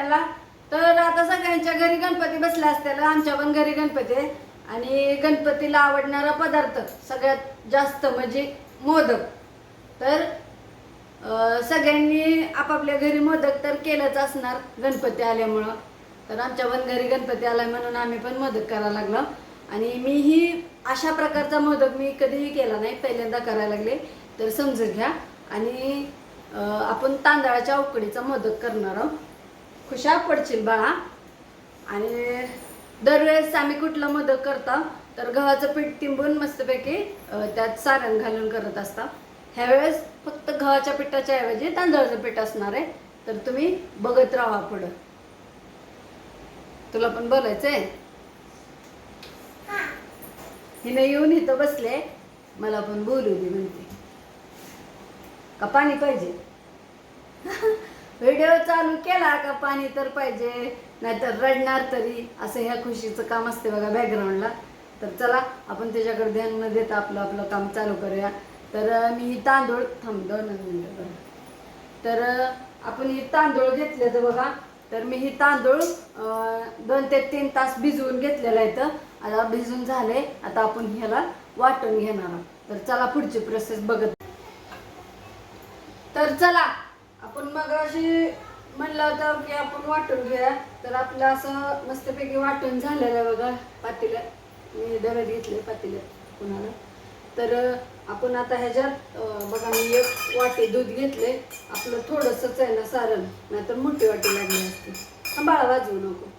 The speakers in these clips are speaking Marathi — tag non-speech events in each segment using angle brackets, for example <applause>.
सगळ्यांना तर आता सगळ्यांच्या घरी गणपती बसले असत्याला आमच्या पण घरी गणपती आहे. आणि गणपतीला आवडणारा पदार्थ सगळ्यात जास्त म्हणजे मोदक. तर सगळ्यांनी आपापल्या घरी मोदक तर केलंच असणार गणपती आल्यामुळं. तर आमच्या पण घरी गणपती आला म्हणून आम्ही पण मोदक करायला लागलो. आणि मीही अशा प्रकारचा मोदक मी कधीही केला नाही पहिल्यांदा करायला लागले. तर समजून घ्या. आणि आपण तांदळाच्या उकडीचा मोदक करणार आहोत. खुशा पडशील बाळा आणि दरवेळेस आम्ही कुठलं मदत करता तर गव्हाचं पीठ तिंबून मस्तपैकी त्यात सारण घालून करत असता. ह्यावेळेस फक्त गव्हाच्या पिठाच्या ऐवजी तांदळाचं पीठ असणार आहे. तर तुम्ही बघत राहा पुढं. तुला पण बोलायचं आहे हिने येऊन इथं बसले मला पण बोलू दे म्हणते. का पाणी पाहिजे? <laughs> व्हिडिओ चालू केला का पाणी तर पाहिजे नाहीतर रडणार तरी असं ह्या खुशीचं काम असते बघा बॅकग्राऊंडला तर चला आपण त्याच्याकडे ध्यान न देता आपलं आपलं काम चालू करूया. तर मी ही तांदूळ थांबतो दोन तर आपण ही तांदूळ घेतले तर बघा तर मी ही तांदूळ दोन ते तीन तास भिजवून घेतलेला आहे तर आता भिजून झाले आता आपण ह्याला वाटून घेणार आहोत. तर चला पुढची प्रोसेस बघत. तर चला आपण मग अशी म्हणलं होतं की आपण वाटून घेऊया. तर आपलं असं मस्तपैकी वाटून झालेलं आहे बघा पातेल्यात. मी दगड घेतले पातेल्यात कुणाला. तर आपण आता ह्याच्यात बघा मी एक वाटी दूध घेतले. आपलं थोडंसंच आहे ना सारण. नाहीतर मोठी वाटी लागली असते. सांभाळा वाजवू नको.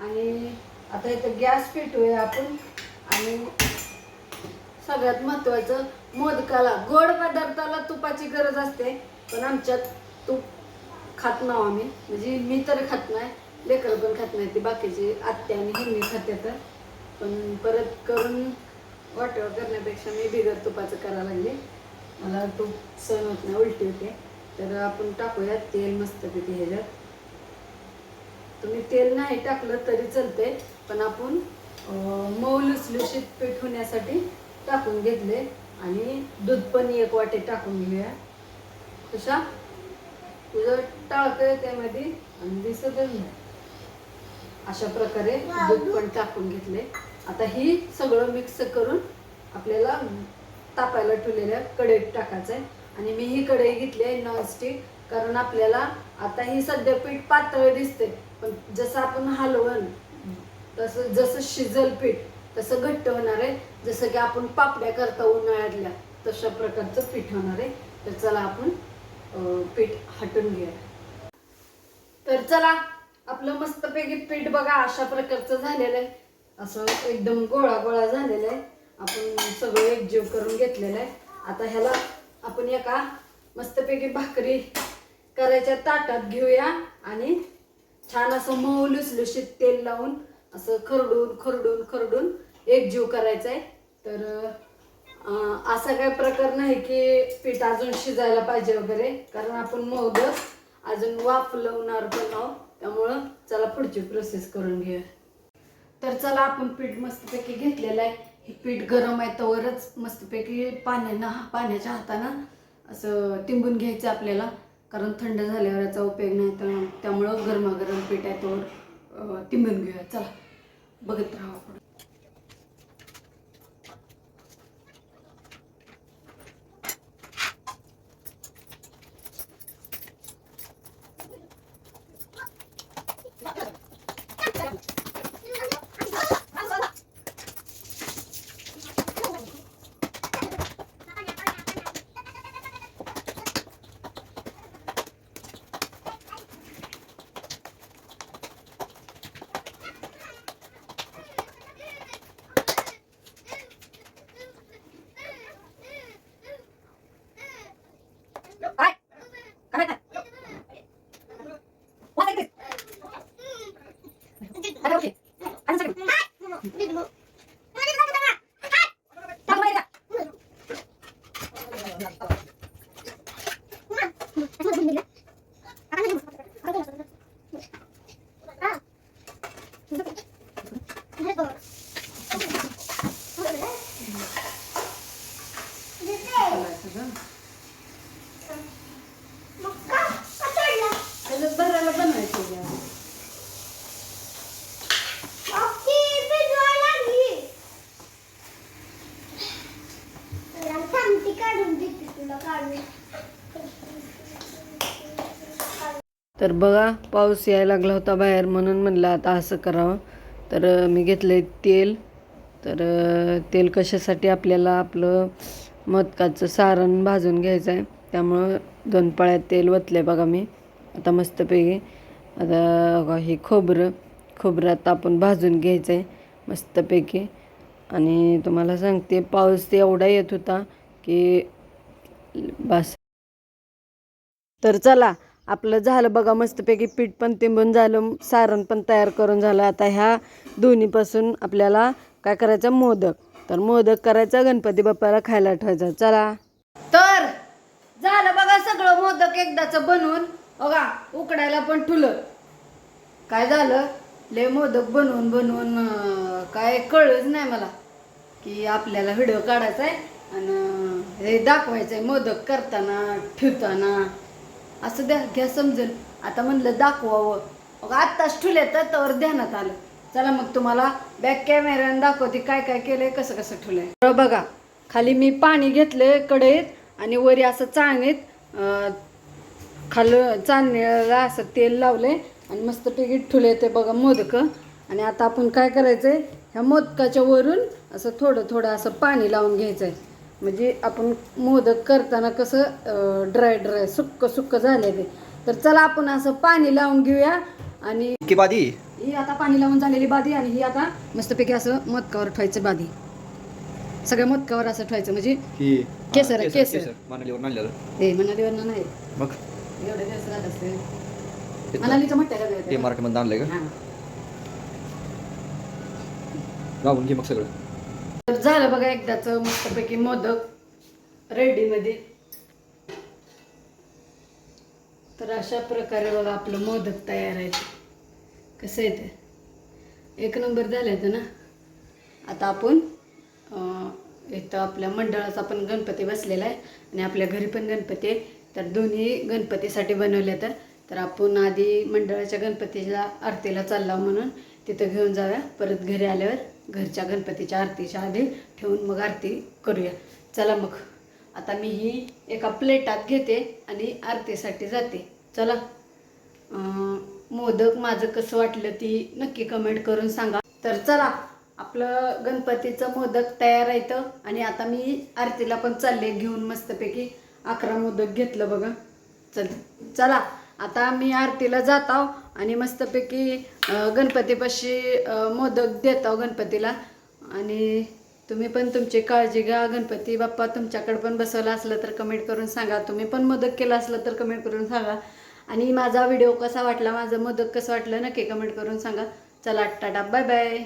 आणि आता इथं गॅस पेटवूया आपण. आणि सगळ्यात महत्त्वाचं मोदकाला गोड पदार्थाला तुपाची गरज असते. पण आमच्यात तूप खात नाव आम्ही. म्हणजे मी तर खात नाही लेकरं पण खात नाही ते बाकीचे आत्या आणि हिंनी खाते तर पण परत करून वाटेवर करण्यापेक्षा मी बिगर तुपाचं करायला लागले. मला तूप सहन होत नाही उलटी होते. तर आपण टाकूया तेल मस्त मस्तपैकी ह्याच्यात. तुम्ही तेल नाही टाकलं तरी चालते पण आपण मऊ लुसलुशीत पीठ होण्यासाठी टाकून घेतले. आणि दूध पण एक वाटे टाकून घेऊया. कशा? तुझं टाळकं त्यामध्ये आणि दिसतच नाही. अशा प्रकारे दूध पण टाकून घेतले. आता ही सगळं मिक्स करून आपल्याला तापायला ठेवलेल्या कढईत टाकायचं आहे आणि मी ही कढई घेतली आहे नॉनस्टिक कारण आपल्याला आता ही सध्या पीठ पातळ दिसते पण जसं आपण हलवण तसं जसं शिजल पीठ तसं घट्ट होणार आहे. जसं की आपण पापड्या करता उन्हाळ्यातल्या तशा प्रकारचं पीठ होणार आहे. तर चला आपण पीठ हटून घ्या तर चला आपलं मस्तपैकी पीठ बघा अशा प्रकारचं झालेलं आहे. असं एकदम गोळा गोळा झालेलं आहे. आपण सगळं एकजीव करून घेतलेलं आहे. आता ह्याला आपण एका मस्तपैकी भाकरी करायच्या ताटात घेऊया आणि छान असं मऊ लुसलुशीत तेल लावून असं खरडून खरडून खरडून एकजीव करायचा आहे तर असा काही प्रकार नाही की पीठ अजून शिजायला पाहिजे वगैरे कारण आपण मोदक अजून वाफलवणार पण आहोत त्यामुळं चला पुढची प्रोसेस करून घेऊया. तर चला आपण पीठ मस्तपैकी घेतलेलं आहे. हे पीठ गरम आहे तवरच मस्तपैकी पाण्यानं पाण्याच्या हातानं असं तिंबून घ्यायचं आपल्याला कारण थंड झाल्यावर याचा उपयोग नाही तर त्यामुळं गरमागरम पीठ आहे तोवर तिंबून घेऊया. चला बघत राहा आपण. तर बघा पाऊस यायला लागला होता बाहेर म्हणून म्हणलं आता असं करावं. तर मी घेतलं तेल. तर तेल कशासाठी आपल्याला आपलं मदकाचं सारण भाजून घ्यायचं आहे त्यामुळं दोन पळ्यात तेल वतलं आहे बघा मी. आता मस्तपैकी. आता हे खोबरं खोबरं आता आपण भाजून घ्यायचं आहे मस्तपैकी. आणि तुम्हाला सांगते पाऊस ते एवढा येत होता की बस. तर चला आपलं झालं बघा मस्तपैकी पीठ पण तिंबून झालं सारण पण तयार करून झालं. आता ह्या दोन्हीपासून आपल्याला काय करायचं? मोदक. तर मोदक करायचा गणपती बाप्पाला खायला ठेवायचा. चला. तर झालं बघा सगळं मोदक एकदाच बनवून बघा उकडायला पण ठुलं. काय झालं? लय मोदक बनवून बनवून काय कळलंच नाही मला. की आपल्याला व्हिडिओ काढायचा आहे आणि हे दाखवायचं आहे मोदक करताना ठेवताना. असं द्या घ्या समजेल आता म्हणलं दाखवावं. मग आत्ताच ठुले तर तवर ध्यानात आलं. चला मग तुम्हाला बॅक कॅमेऱ्यानं दाखवते काय काय केलंय कसं कसं ठुलंय तर बघा खाली मी पाणी घेतलंय कढईत आणि वरी असं चाळणीत खाल खालं चांदणीला असं तेल लावलंय आणि मस्त पैकी ठुले ते बघा मोदक. आणि आता आपण काय करायचंय ह्या मोदकाच्या वरून असं थोडं थोडं असं पाणी लावून घ्यायचंय. म्हणजे आपण मोदक करताना कसं ड्राय ड्राय सुक्क सुक्क झाले ते. तर चला आपण असं पाणी लावून घेऊया आणि की बादी? ही आता पाणी लावून झालेली बादी आणि ही आता मस्तपैकी असं मोदकावर ठेवायचं बादी. सगळ्या मोदकावर असं ठेवायचं म्हणजे ही केसर. केसर. मानलीवर हे नाही. मग? एवढे दिवस झालं असते. मनालीचं म्हटलं का ते ते? मार्केटमध्ये आणलंय का? हा. गावून घे मग सगळं. तर झालं बघा एकदाच मस्तपैकी मोदक रेडीमध्ये. तर अशा प्रकारे बघा आपलं मोदक तयार आहे. कसं आहे ते? एक नंबर झालं आहे ना? आता आपण इथं आपल्या मंडळाचा पण गणपती बसलेला आहे आणि आपल्या घरी पण गणपती आहे. तर दोन्ही गणपतीसाठी बनवले तर तर आपण आधी मंडळाच्या गणपतीच्या आरतीला चालला म्हणून तिथं घेऊन जाऊया. परत घरी आल्यावर घरच्या गणपतीच्या आरतीच्या आधी ठेवून मग आरती करूया. चला मग. आता मी ही एका प्लेटात घेते आणि आरतीसाठी जाते. चला. मोदक माझं कसं वाटलं ती नक्की कमेंट करून सांगा. तर चला. आपलं गणपतीचं मोदक तयार आहे आणि आता मी आरतीला पण चालले. घेऊन मस्तपैकी अकरा मोदक घेतलं बघा. चल. चला. आता मी आरतीला जात आहो आणि मस्तपैकी गणपतीपाशी मोदक देत आहो गणपतीला. आणि तुम्ही पण तुमची काळजी घ्या. गणपती बाप्पा तुमच्याकडे पण बसवला असलं तर कमेंट करून सांगा. तुम्ही पण मोदक केला असलं तर कमेंट करून सांगा. आणि माझा व्हिडिओ कसा वाटला? माझं मोदक कसं वाटलं नक्की कमेंट करून सांगा. चला टाटा. Bye bye